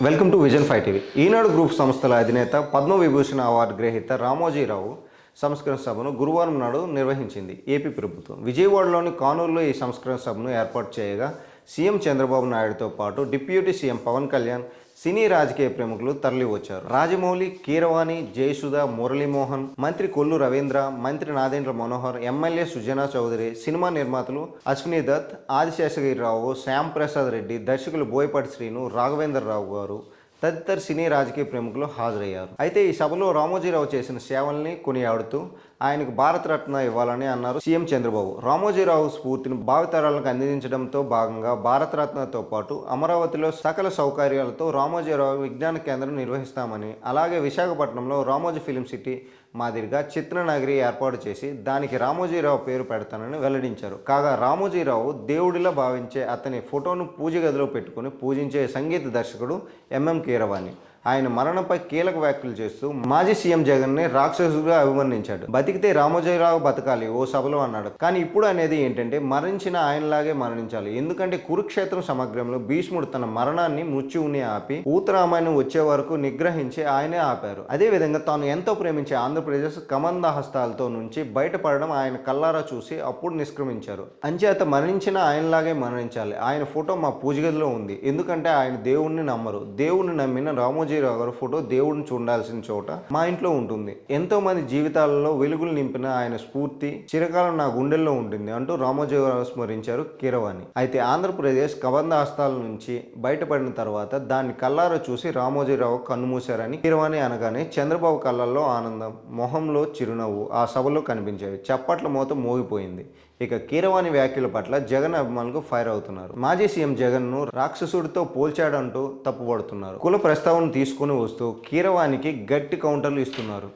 Welcome to vision five TV. Eenadu group సంస్థల అధినేత Padma Vibhushan award గ్రహీత రామోజీరావు సంస్కరణ సభను గురువారం నాడు నిర్వహించింది. ఏపీ ప్రభుత్వం. విజయవాడలోని కానూరులో ఈ సంస్కరణ సభను ఏర్పాటు చేయగా సీఎం చంద్రబాబు నాయుడుతో పాటు deputy CM Pawan Kalyan cine రాజకీయ ప్రముఖులు తరలి వచ్చారు రాజమౌళి కీరవాణి జయసుధ మురళీమోహన్ మంత్రి కొల్లు రవీంద్ర మంత్రి నాదేంద్ర మనోహర్ ఎమ్మెల్యే సుజనా చౌదరి సినిమా నిర్మాతలు అశ్విని దత్ ఆదిశేషగిరిరావు శ్యామ్ ప్రసాద్ రెడ్డి దర్శకులు బోయపాటి శ్రీను రాఘవేంద్రరావు గారు తదితర సినీ రాజకీయ ప్రముఖులు హాజరయ్యారు. అయితే ఈ సభలో రామోజీరావు చేసిన సేవల్ని కొనియాడుతూ ఆయనకు భారతరత్న ఇవ్వాలని అన్నారు సీఎం చంద్రబాబు. రామోజీరావు స్ఫూర్తిని భావితరాలకు అందించడంతో భాగంగా భారతరత్నతో పాటు అమరావతిలో సకల సౌకర్యాలతో రామోజీరావు విజ్ఞాన కేంద్రం నిర్వహిస్తామని అలాగే విశాఖపట్నంలో రామోజీ ఫిలిం సిటీ మాదిరిగా చిత్రనగరి ఏర్పాటు చేసి దానికి రామోజీరావు పేరు పెడతానని వెల్లడించారు. కాగా రామోజీరావు దేవుడిలా భావించే అతని ఫోటోను పూజ గదిలో పెట్టుకుని పూజించే సంగీత దర్శకుడు ఎంఎం కీరవాణి. ఆయన మరణంపై కీలక వ్యాఖ్యలు చేస్తూ మాజీ సీఎం జగన్ని రాక్షసుగా అభివర్ణించాడు. బతికితే రామోజీరావు బతకాలి ఓ సభలో అన్నాడు. కానీ ఇప్పుడు అనేది ఏంటంటే మరణించిన ఆయనలాగే మరణించాలి. ఎందుకంటే కురుక్షేత్రం సమగ్రంలో భీష్ముడు తన మరణాన్ని మృత్యువుని ఆపి ఊతరామాయణం వచ్చే వరకు నిగ్రహించి ఆయనే ఆపారు. అదే విధంగా తాను ఎంతో ప్రేమించే ఆంధ్రప్రదేశ్ కమంద హస్తాలతో నుంచి బయటపడడం ఆయన కల్లారా చూసి అప్పుడు నిష్క్రమించారు. అంచేత మరణించిన ఆయనలాగే మరణించాలి. ఆయన ఫోటో మా పూజగదిలో ఉంది. ఎందుకంటే ఆయన దేవుణ్ణి నమ్మరు. దేవుణ్ణి నమ్మిన రామోజీరావు గారి ఫోటో దేవుడిని చూడాల్సిన చోట మా ఇంట్లో ఉంటుంది. ఎంతో మంది జీవితాలలో వెలుగులు నింపిన ఆయన స్ఫూర్తి చిరకాలం నా గుండెల్లో ఉంటుంది అంటూ రామోజీరావు స్మరించారు కీరవాణి. అయితే ఆంధ్రప్రదేశ్ కబంధ హస్తాల నుంచి బయటపడిన తర్వాత దాన్ని కల్లారా చూసి రామోజీరావు కన్నుమూశారని కీరవాణి అనగానే చంద్రబాబు కళ్ళల్లో ఆనందం మొహంలో చిరునవ్వు ఆ సభలో కనిపించేవి. చప్పట్ల మూత మోగిపోయింది. ఇక కీరవాణి వ్యాఖ్యల పట్ల జగన్ అభిమానులకు ఫైర్ అవుతున్నారు. మాజీ సీఎం జగన్ను రాక్షసుడితో పోల్చాడంటూ తప్పుపడుతున్నారు. కుల ప్రస్తావన తీసుకుని వస్తూ కీరవానికి గట్టి కౌంటర్లు ఇస్తున్నారు.